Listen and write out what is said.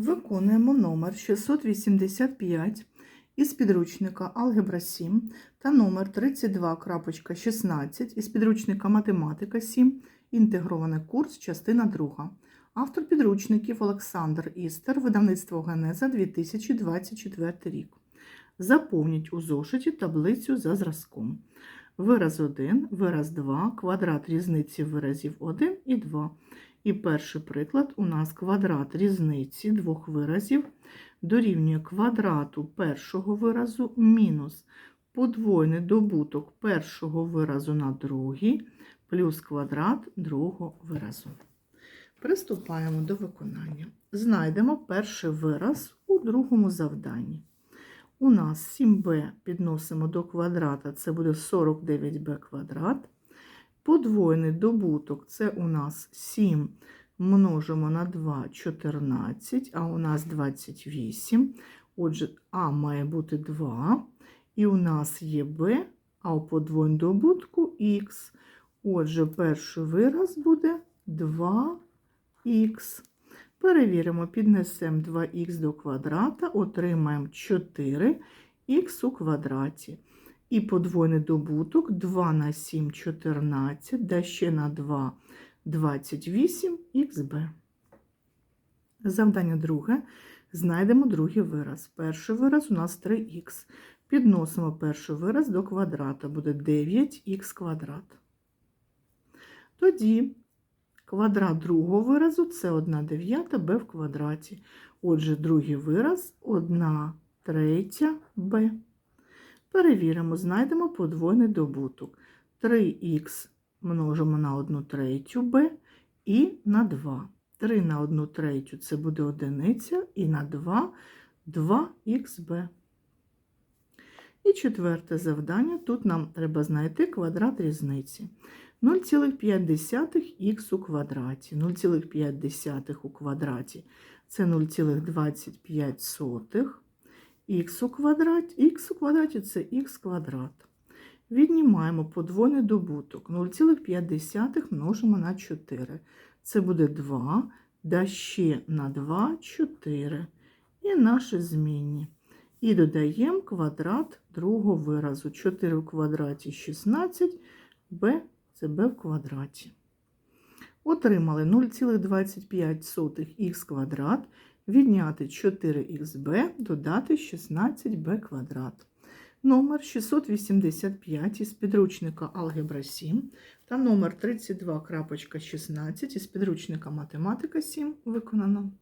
Виконуємо номер 685 із підручника Алгебра 7 та номер 32.16 із підручника Математика 7, інтегрований курс, частина 2. Автор підручників Олександр Істер, видавництво Генеза 2024 рік. Заповніть у зошиті таблицю за зразком. Вираз 1, вираз 2, квадрат різниці виразів 1 і 2. І перший приклад у нас квадрат різниці двох виразів дорівнює квадрату першого виразу мінус подвойний добуток першого виразу на другий плюс квадрат другого виразу. Приступаємо до виконання. Знайдемо перший вираз у другому завданні. У нас 7b підносимо до квадрата, це буде 49b квадрат. Подвоєний добуток це у нас 7 множимо на 2 14, а у нас 28. Отже, А має бути 2. І у нас є Б, а у подвоєному добутку Х. Отже, перший вираз буде 2х. Перевіримо, піднесемо 2х до квадрата, отримаємо 4х у квадраті. І подвойний добуток 2 на 7 14, да ще на 2 28 xb. Завдання друге. Знайдемо другий вираз. Перший вираз у нас 3х. Підносимо перший вираз до квадрата, буде 9х квадрат. Тоді квадрат другого виразу це 1 дев'ята b в квадраті. Отже, другий вираз 1 третя b. Перевіримо, знайдемо подвойний добуток. 3х множимо на 1 третю b і на 2. 3 на 1 третю це буде одиниця, і на 2 2ХБ. І четверте завдання. Тут нам треба знайти квадрат різниці. 0,5х у квадраті. 0,5 у квадраті це 0,25 х у квадраті, х у квадраті це х квадрат. Віднімаємо подвойний добуток. 0,5 множимо на 4. Це буде 2, да ще на 2 4. І наші змінні. І додаємо квадрат другого виразу. 4 в квадраті 16, b це b в квадраті. Отримали 0,25х квадрат, відняти 4х додати 16b квадрат. Номер 685 із підручника Алгебра 7 та номер 32.16 із підручника Математика 7 виконано.